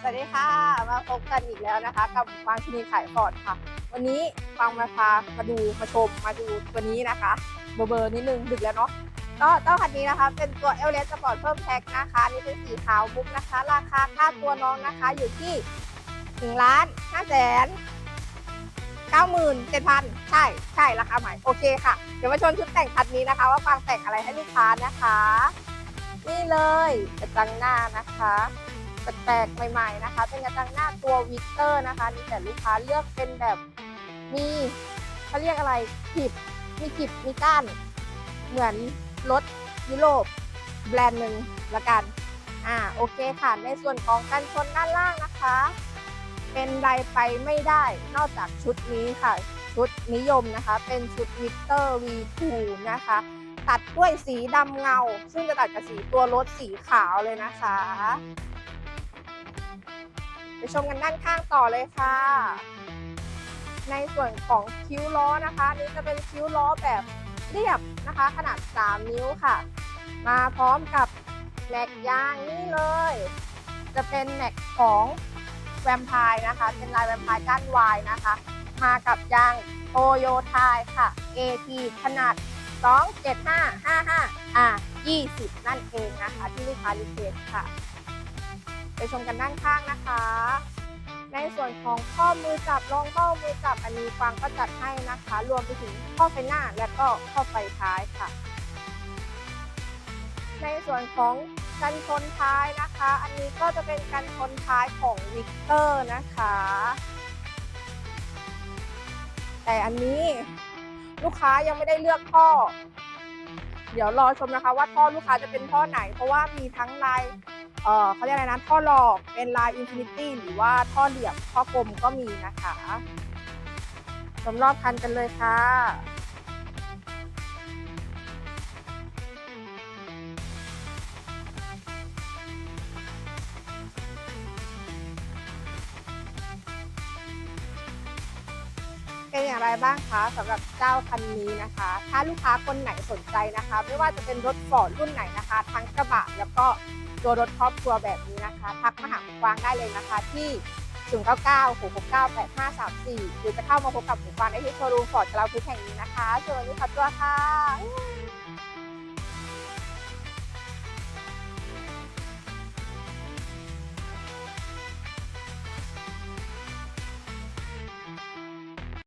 สวัสดีค่ะ มาพบกันอีกแล้วนะคะ กับฟางชนีขายฟอร์ดค่ะ วันนี้ฟางมาพามาดูมาชมมาดูตัวนี้นะคะเบอร์เบอร์นิดนึงดึกแล้วเนาะก็เจ้าคันนี้นะคะ เป็นตัวเอลเลสสปอร์ตเพิ่มแพ็คนะคะนี่เป็นสีขาวมุกนะคะ ราคาค่าตัวน้องนะคะอยู่ที่หนึ่งล้านห้าแสนเก้าหมื่นเจ็ดพันใช่ใช่ราคาใหม่โอเคค่ะ เดี๋ยวมาชมชุดแต่งคันนี้นะคะ ว่าฟางแต่งอะไรให้ลูกค้านะคะ นี่เลยกระจังหน้านะคะแปลกๆใหม่ ๆนะคะ เป็นกระจังหน้าตัววิกเตอร์นะคะนี่แต่ลูกค้าเลือกเป็นแบบมีเขาเรียกอะไรขีบมีขีบมีก้าน เหมือนรถยุโรปแบรนด์หนึ่งละกันอ่าโอเคค่ะในส่วนของกันชนด้านล่างนะคะ เป็นไรไปไม่ได้นอกจากชุดนี้ค่ะ ชุดนิยมนะคะ เป็นชุดวิกเตอร์ V2 นะคะ ตัดด้วยสีดำเงา ซึ่งจะตัดกับสีตัวรถสีขาวเลยนะคะไปชมกันด้านข้างต่อเลยค่ะ ในส่วนของคิ้วล้อนะคะนนี่จะเป็นคิ้วล้อแบบเรียบนะคะ ขนาด 3 นิ้วค่ะ มาพร้อมกับแม็กยางนี่เลย จะเป็นแม็กของแวมไพร์นะคะ เป็นลายแวมไพร์ก้านวายนะคะ มากับยางโตโยไทยค่ะ AT ขนาด 27555 R 20 นั่นเองนะคะ ที่ลูกค้ารีเควสค่ะ ไปชมกันด้านข้างนะคะ ในส่วนของข้อมือจับรองข้อมือจับอันนี้ฟังก็จัดให้นะคะ รวมไปถึงข้อไฟหน้าและก็ข้อไฟท้ายค่ะ ในส่วนของกันชนท้ายนะคะ อันนี้ก็จะเป็นกันชนท้ายของวิกเตอร์นะคะ แต่อันนี้ ลูกค้ายังไม่ได้เลือกท่อ เดี๋ยวรอชมนะคะ ว่าท่อลูกค้าจะเป็นท่อไหน เพราะว่ามีทั้งลายเออเขาเรียกอะไรนะท่อหลอกเป็นลายอินฟินิตี้หรือว่าท่อเหลี่ยมท่อกลมก็มีนะคะชมรอบคันกันเลยค่ะ เป็นอย่างไรบ้างคะสำหรับเจ้าคันนี้นะคะ ถ้าลูกค้าคนไหนสนใจนะคะ ไม่ว่าจะเป็นรถฟอร์ดรุ่นไหนนะคะ ทั้งกระบะแล้วก็ตัวรถครอบครัวแบบนี้นะคะ ทักมาหาคุณกวางได้เลยนะคะที่ 099 669 8534 หรือจะเข้ามาพบกับคุณกวางได้ที่โชว์รูมฟอร์ดเราพุทแห่งนี้นะคะสวัสดีค่ะตัวค่ะ